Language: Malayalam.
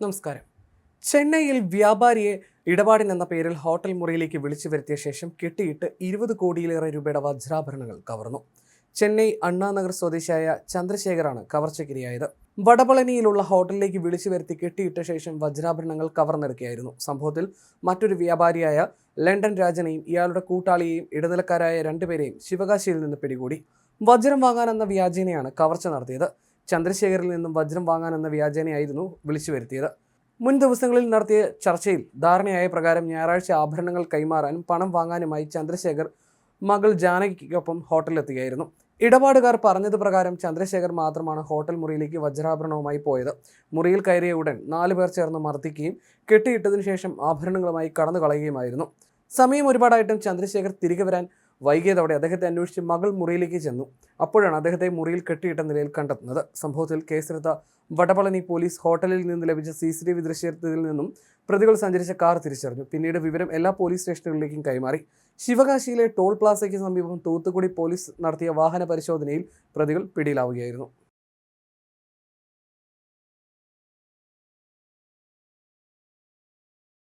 നമസ്കാരം. ചെന്നൈയിൽ വ്യാപാരിയെ ഇടപാടിനെന്ന പേരിൽ ഹോട്ടൽ മുറിയിലേക്ക് വിളിച്ചു വരുത്തിയ ശേഷം കെട്ടിയിട്ട് ഇരുപത് കോടിയിലേറെ രൂപയുടെ വജ്രാഭരണങ്ങൾ കവർന്നു. ചെന്നൈ അണ്ണാനഗർ സ്വദേശിയായ ചന്ദ്രശേഖറാണ് കവർച്ചയ്ക്കിരയായത് വടപളനിയിലുള്ള ഹോട്ടലിലേക്ക് വിളിച്ചു വരുത്തി കെട്ടിയിട്ട ശേഷം വജ്രാഭരണങ്ങൾ കവർന്നെടുക്കുകയായിരുന്നു. സംഭവത്തിൽ മറ്റൊരു വ്യാപാരിയായ ലണ്ടൻ രാജനെയും ഇയാളുടെ കൂട്ടാളിയെയും ഇടനിലക്കാരായ രണ്ടുപേരെയും ശിവകാശിയിൽ നിന്ന് പിടികൂടി. വജ്രം വാങ്ങാനെന്ന വ്യാജേനയാണ് കവർച്ച നടത്തിയത്. ചന്ദ്രശേഖരിൽ നിന്നും വജ്രം വാങ്ങാനെന്ന വ്യാജേനയായിരുന്നു വിളിച്ചു വരുത്തിയത്. മുൻ ദിവസങ്ങളിൽ നടത്തിയ ചർച്ചയിൽ ധാരണയായ പ്രകാരം ഞായറാഴ്ച ആഭരണങ്ങൾ കൈമാറാനും പണം വാങ്ങാനുമായി ചന്ദ്രശേഖർ മകൾ ജാനകിക്കൊപ്പം ഹോട്ടലിലെത്തുകയായിരുന്നു ഇടപാടുകാർ പറഞ്ഞത് പ്രകാരം ചന്ദ്രശേഖർ മാത്രമാണ് ഹോട്ടൽ മുറിയിലേക്ക് വജ്രാഭരണവുമായി പോയത്. മുറിയിൽ കയറിയ ഉടൻ നാലു പേർ ചേർന്ന് മർദ്ദിക്കുകയും കെട്ടിയിട്ടതിനു ശേഷം ആഭരണങ്ങളുമായി കടന്നു കളയുകയുമായിരുന്നു സമയം ഒരുപാടായിട്ടും ചന്ദ്രശേഖർ തിരികെ വരാൻ വൈകിയതോടെ അദ്ദേഹത്തെ അന്വേഷിച്ച് മകൾ മുറിയിലേക്ക് ചെന്നു. അപ്പോഴാണ് അദ്ദേഹത്തെ മുറിയിൽ കെട്ടിയിട്ട നിലയിൽ കണ്ടെത്തുന്നത്. സംഭവത്തിൽ കേസെടുത്ത വടപളനി പോലീസ് ഹോട്ടലിൽ നിന്ന് ലഭിച്ച സി സി ടി വി ദൃശ്യത്തിൽ നിന്നും പ്രതികൾ സഞ്ചരിച്ച കാർ തിരിച്ചറിഞ്ഞു. പിന്നീട് വിവരം എല്ലാ പോലീസ് സ്റ്റേഷനുകളിലേക്കും കൈമാറി. ശിവകാശിയിലെ ടോൾ പ്ലാസയ്ക്ക് സമീപം തൂത്തുക്കുടി പോലീസ് നടത്തിയ വാഹന പരിശോധനയിൽ പ്രതികൾ പിടിയിലാവുകയായിരുന്നു.